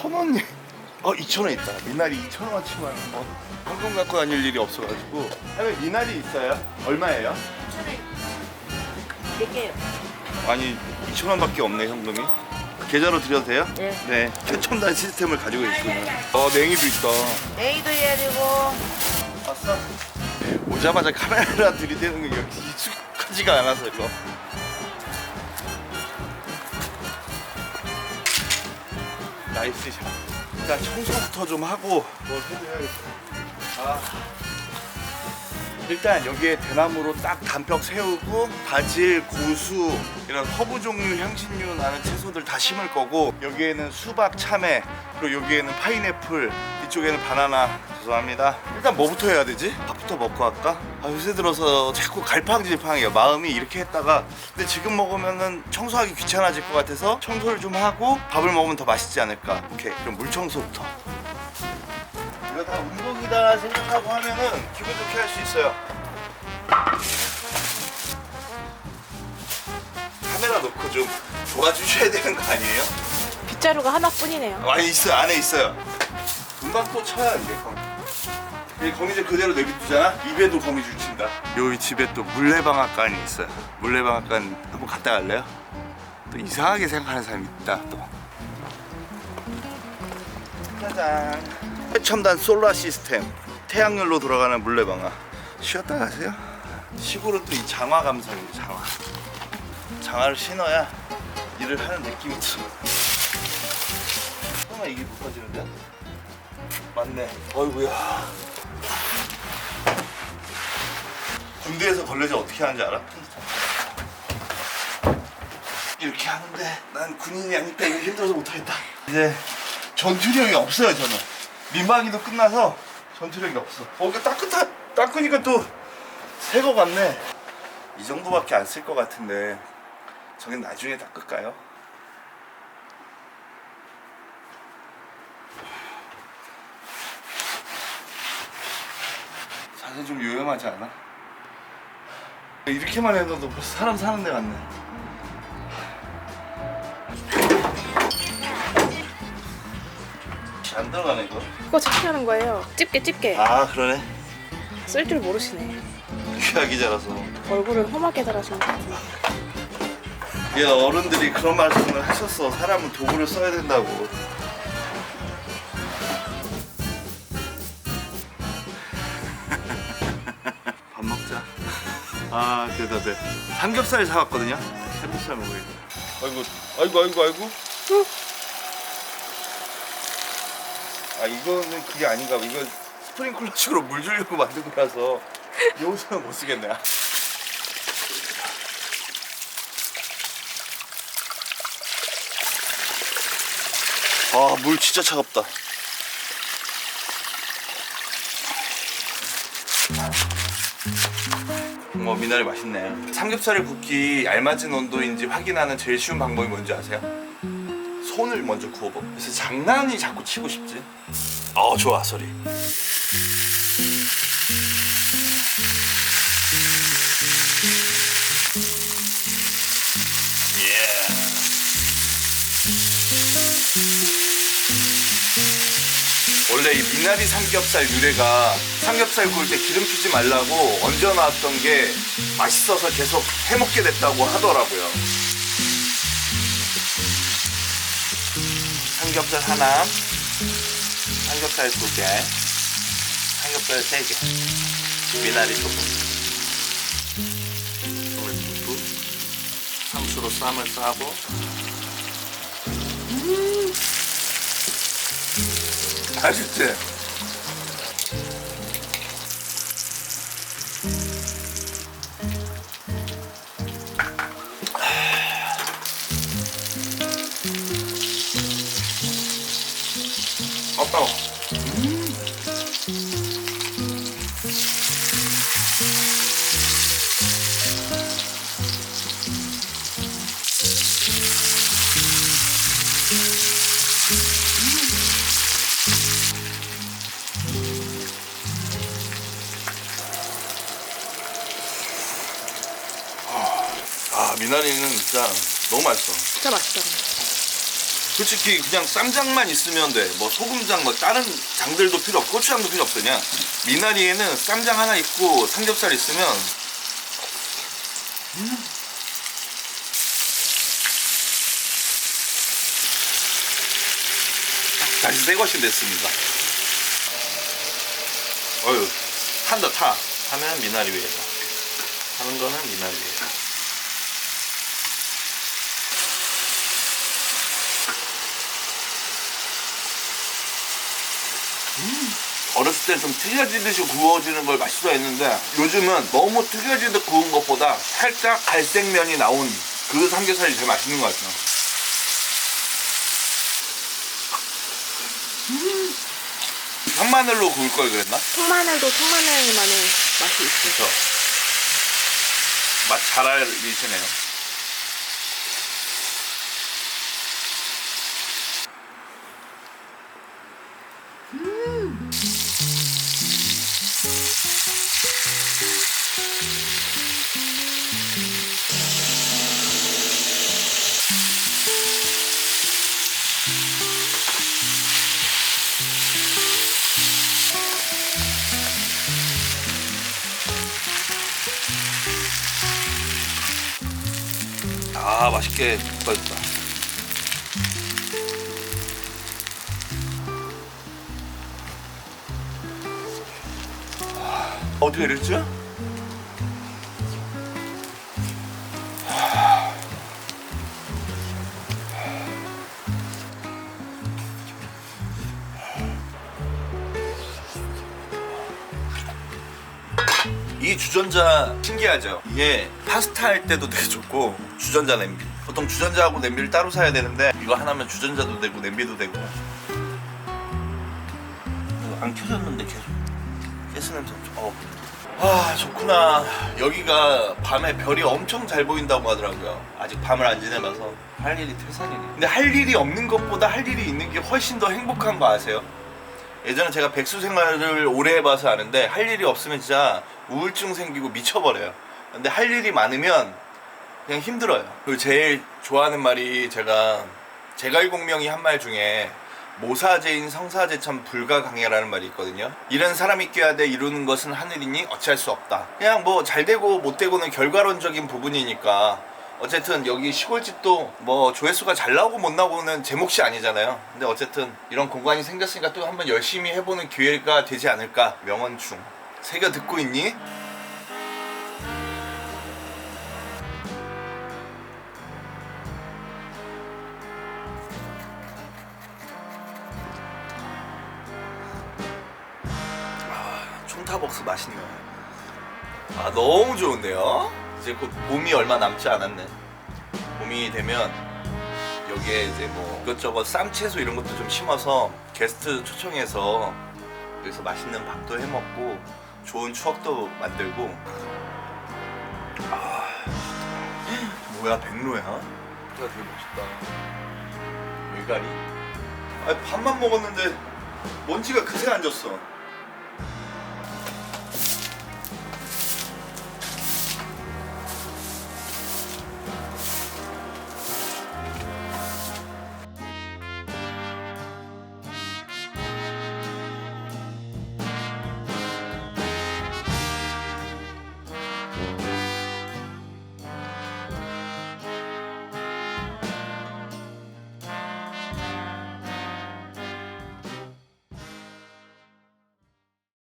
천 원이 어 2천 원 있다. 미나리 2천 원치만 어, 현금 갖고 다닐 일이 없어가지고. 할머니 미나리 있어요? 얼마예요? 몇 개요? 아니 2천 원밖에 없네 현금이. 계좌로 드려도 돼요? 네. 네. 최첨단 시스템을 가지고 계시군요. 어 냉이도 있다. 내일도 해야 되고 봤어? 오자마자 카메라 들이대는 게 역시 익숙하지가 않아서 이거. 나이스 샷. 일단 청소부터 좀 하고 뭘 해줘야겠다. 아. 일단 여기에 대나무로 딱 단벽 세우고 바질, 고수 이런 허브 종류, 향신료 나는 채소들 다 심을 거고 여기에는 수박, 참외 그리고 여기에는 파인애플 이쪽에는 바나나 죄송합니다 일단 뭐부터 해야 되지? 밥 부터 먹고 할까? 아, 요새 들어서 자꾸 갈팡질팡해요 마음이 이렇게 했다가 근데 지금 먹으면은 청소하기 귀찮아질 것 같아서 청소를 좀 하고 밥을 먹으면 더 맛있지 않을까 오케이 그럼 물 청소부터 이거 다 운동이다 생각하고 하면은 기분 좋게 할 수 있어요. 카메라 놓고 좀 도와주셔야 되는 거 아니에요? 빗자루가 하나뿐이네요. 많이 있어요. 안에 있어요. 금방 또 쳐야 이게 거미. 이 거미줄 그대로 내비두잖아. 입에도 거미줄 친다. 여기 집에 또 물레방앗간이 있어요. 물레방앗간 한번 갔다 갈래요? 또 이상하게 생각하는 사람이 있다 또. 짜잔. 최첨단 솔라 시스템. 태양열로 돌아가는 물레방아. 쉬었다 가세요. 시골은 또 이 장화 감성이에요. 장화. 장화를 신어야 일을 하는 느낌이 들어. 설마 이게 높아지는데? 맞네. 어이구야. 군대에서 걸레질 어떻게 하는지 알아? 이렇게 하는데 난 군인이 아니까 이거 힘들어서 못하겠다. 이제 전투력이 없어요 저는. 민방위도 끝나서 전투력이 없어. 어, 이거 따끈하, 닦으니까 또 새거 같네. 이 정도밖에 안 쓸 것 같은데 저긴 나중에 닦을까요? 자세 좀 요염하지 않아? 이렇게만 해도 벌써 사람 사는 데 같네. 안 들어가네 이거. 그거 어떻게 하는 거예요? 집게 집게. 아 그러네. 쓸 줄 모르시네. 귀하기 자라서. 얼굴을 험하게 달아주는 것 같은데. 얘 어른들이 그런 말씀을 하셨어. 사람은 도구를 써야 된다고. 아, 그래도 돼. 삼겹살 사왔거든요. 삼겹살 먹으니까. 아이고, 아이고, 아이고, 아이고. 아, 이거는 그게 아닌가 봐. 이거 스프링클러식으로 물 주려고 만든 거라서 여기서는 못 쓰겠네. 아, 물 진짜 차갑다. 미나리 맛있네. 삼겹살을 굽기 알맞은 온도인지 확인하는 제일 쉬운 방법이 뭔지 아세요? 손을 먼저 구워봐. 그래서 장난이 자꾸 치고 싶지. 어, 좋아 소리. 예. 원래 이 미나리 삼겹살 유래가 삼겹살 구울 때 기름 피지 말라고 얹어 놨던 게 맛있어서 계속 해먹게 됐다고 하더라고요. 삼겹살 하나, 삼겹살 두 개, 삼겹살 세 개, 미나리 소금, 소금 두부, 상수로 쌈을 싸고. 음 40째. 미나리는 진짜 너무 맛있어. 진짜 맛있다. 솔직히 그냥 쌈장만 있으면 돼. 뭐 소금장, 뭐 다른 장들도 필요 없고 고추장도 필요 없어. 그냥 미나리에는 쌈장 하나 있고 삼겹살 있으면 음. 다시 새 것이 됐습니다. 어휴, 탄다 타. 타면 미나리 위에다. 하는 거는 미나리 위에다. 어렸을 때 좀 튀겨지듯이 구워지는 걸 맛있어 했는데 요즘은 너무 튀겨지듯 구운 것보다 살짝 갈색면이 나온 그 삼겹살이 제일 맛있는 것 같아요. 음. 한마늘로 구울 걸 그랬나? 통마늘도 통마늘만의 맛이 있어요. 그쵸. 맛잘 알리시네요. 아 맛있게 볶아졌다. 어떻게 이랬지? 이 주전자 신기하죠? 이게 파스타 할 때도 되게 좋고 주전자 냄비 보통 주전자하고 냄비를 따로 사야 되는데 이거 하나면 주전자도 되고 냄비도 되고 이거 안 켜졌는데 계속 가스 냄새 엄청 어. 아 좋구나 여기가 밤에 별이 엄청 잘 보인다고 하더라고요 아직 밤을 안 지내봐서 할 일이 태산이네 근데 할 일이 없는 것보다 할 일이 있는 게 훨씬 더 행복한 거 아세요? 예전에 제가 백수 생활을 오래 해봐서 아는데 할 일이 없으면 진짜 우울증 생기고 미쳐버려요. 근데 할 일이 많으면 그냥 힘들어요. 그리고 제일 좋아하는 말이 제가 제갈공명이 한 말 중에 모사제인 성사제 참 불가강해라는 말이 있거든요. 이런 사람이 껴야 돼 이루는 것은 하늘이니 어찌할 수 없다. 그냥 뭐 잘 되고 못 되고는 결과론적인 부분이니까 어쨌든 여기 시골집도 뭐 조회수가 잘 나오고 못 나오고는 제 몫이 아니잖아요. 근데 어쨌든 이런 공간이 생겼으니까 또 한번 열심히 해보는 기회가 되지 않을까. 명언충. 새겨 듣고 있니? 아, 총타벅스 맛있네요. 아 너무 좋은데요? 이제 곧 봄이 얼마 남지 않았네. 봄이 되면 여기에 이제 뭐 이것저것 쌈채소 이런 것도 좀 심어서 게스트 초청해서 여기서 맛있는 밥도 해 먹고 좋은 추억도 만들고. 아 뭐야 백로야? 진짜 되게 멋있다. 물갈이. 아 밥만 먹었는데 먼지가 그새 안 졌어.